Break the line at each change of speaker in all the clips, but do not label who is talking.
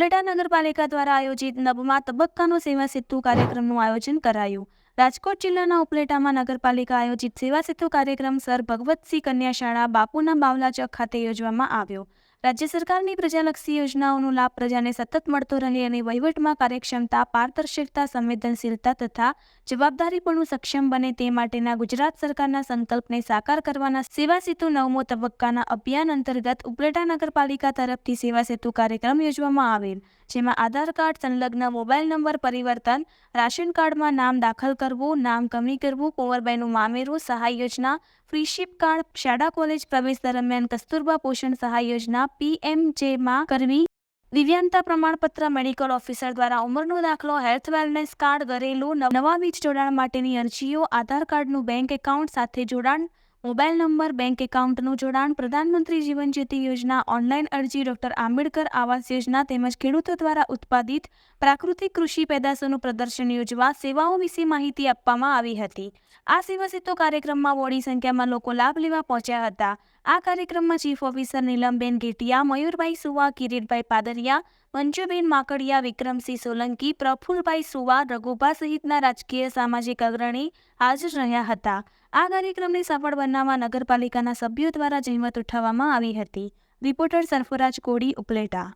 ઉપલેટા નગરપાલિકા દ્વારા આયોજિત નવમા તબક્કાનો સેવા સેતુ કાર્યક્રમનું આયોજન કરાયું. રાજકોટ જિલ્લાના ઉપલેટામાં નગરપાલિકા આયોજિત સેવા સેતુ કાર્યક્રમ સર ભગવતસિંહ કન્યા શાળા બાપુના બાવલા ચોક ખાતે યોજવામાં આવ્યો. રાજ્ય સરકારની પ્રજાલક્ષી યોજનાઓનો લાભ પ્રજાને સતત મળતો રહે અને વહીવટમાં કાર્યક્ષમતા, પારદર્શકતા, સંવેદનશીલતા તથા જવાબદારીપણું સક્ષમ બને તે માટેના ગુજરાત સરકારના સંકલ્પને સાકાર કરવાના સેવા સેતુ નવમો તબક્કાના અભિયાન અંતર્ગત ઉપલેટા નગરપાલિકા તરફથી સેવા સેતુ કાર્યક્રમ યોજવામાં આવેલ, જેમાં આધાર કાર્ડ, સંલગ્ન મોબાઈલ નંબર, પરિવર્તન, રાશન કાર્ડમાં નામ દાખલ કરવું, નામ કમી કરવું કુંવરબાઈનું મામેરું સહાય યોજના ફ્રીશીપ કાર્ડ, શાળા, કોલેજ પ્રવેશ દરમિયાન કસ્તુરબા પોષણ સહાય યોજના પીએમજેમાં કરવી? દિવ્યાંગતા પ્રમાણપત્ર મેડિકલ ઓફિસર દ્વારા ઉંમરનો દાખલો, હેલ્થ વેલનેસ કાર્ડ, ઘરેલું નવા વીજ જોડાણ માટેની અરજીઓ, આધાર કાર્ડનું બેંક એકાઉન્ટ સાથે જોડાણ, મોબાઈલ નંબર, બેંક એકાઉન્ટનું જોડાણ, પ્રધાનમંત્રી જીવન જ્યોતિ યોજના, ઓનલાઈન અરજી, ડોક્ટર આંબેડકર આવાસ યોજના તેમજ ખેડૂતો દ્વારા ઉત્પાદિત પ્રાકૃતિક કૃષિ પેદાશોનું પ્રદર્શન યોજવા સેવાઓ વિશે માહિતી આપવામાં આવી હતી. આ સેવા સેતુ કાર્યક્રમમાં મોટી સંખ્યામાં લોકો લાભ લેવા પહોંચ્યા હતા. આ કાર્યક્રમમાં ચીફ ઓફિસર નીલમબેન ઘેટિયા મયુરભાઈ સુવા, કિરીટભાઈ પાદરિયા, મંજુબેન માકડિયા, વિક્રમસિંહ સોલંકી, પ્રફુલભાઈ સુવા, રઘુભા સહિતના રાજકીય સામાજિક અગ્રણી હાજર રહ્યા હતા. આ કાર્યક્રમને સફળ બનાવવા નગરપાલિકાના સભ્યો દ્વારા જહેમત ઉઠાવવામાં આવી હતી. રિપોર્ટર સરફરાજ કોડી ઉપલેટા.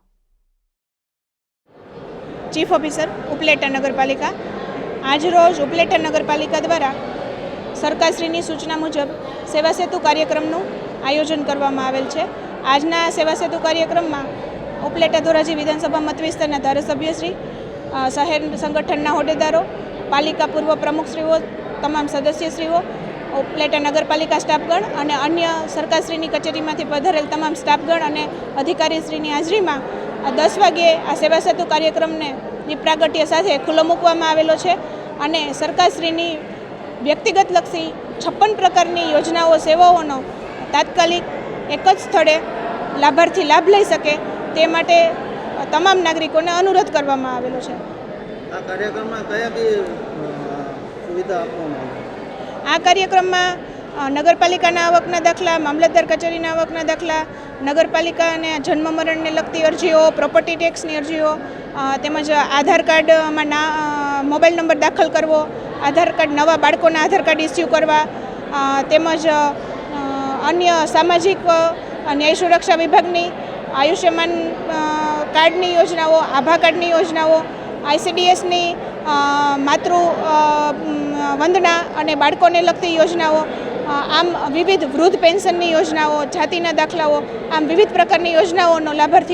ચીફ ઓફિસર, ઉપલેટા નગરપાલિકા. આજરોજ ઉપલેટા નગરપાલિકા દ્વારા સરકારશ્રીની સૂચના મુજબ સેવા સેતુ કાર્યક્રમનું આયોજન કરવામાં આવેલ છે. આજના સેવા સેતુ કાર્યક્રમમાં ઉપલેટા ધોરાજી વિધાનસભા મતવિસ્તારના ધારાસભ્યશ્રી શહેર સંગઠનના હોદ્દેદારો, પાલિકા પૂર્વ પ્રમુખશ્રીઓ, તમામ સદસ્યશ્રીઓ, ઉપલેટા નગરપાલિકા સ્ટાફગણ અને અન્ય સરકારશ્રીની કચેરીમાંથી પધારેલ તમામ સ્ટાફગણ અને અધિકારીશ્રીની હાજરીમાં દસ વાગ્યે આ સેવા સેતુ કાર્યક્રમને ની પ્રાગટ્ય સાથે ખુલ્લો મૂકવામાં આવેલો છે અને સરકારશ્રીની વ્યક્તિગત લક્ષી છપ્પન પ્રકારની યોજનાઓ, સેવાઓનો તાત્કાલિક એક જ સ્થળે લાભાર્થી લાભ લઈ શકે તે માટે તમામ નાગરિકોને અનુરોધ કરવામાં આવેલો છે.
આ કાર્યક્રમમાં કયા કઈ સુવિધા આપવામાં
આ કાર્યક્રમમાં નગરપાલિકાના આવકના દાખલા મામલતદાર કચેરીના આવકના દાખલા નગરપાલિકા અને જન્મ મરણને લગતી અરજીઓ પ્રોપર્ટી ટેક્સની અરજીઓ તેમજ આધાર કાર્ડમાં ના મોબાઈલ નંબર દાખલ કરવો આધાર કાર્ડ નવા બાળકોના આધાર કાર્ડ ઇસ્યુ કરવા તેમજ અન્ય સામાજિક ન્યાય સુરક્ષા વિભાગની, આયુષ્યમાન કાર્ડની યોજનાઓ, આભા કાર્ડની યોજનાઓ, આઈસીડીએસની માતૃ વંદના અને બાળકોને લગતી યોજનાઓ આમ વિવિધ વૃદ્ધ પેન્શનની યોજનાઓ, જાતિના દાખલાઓ, આમ વિવિધ પ્રકારની યોજનાઓનો લાભાર્થી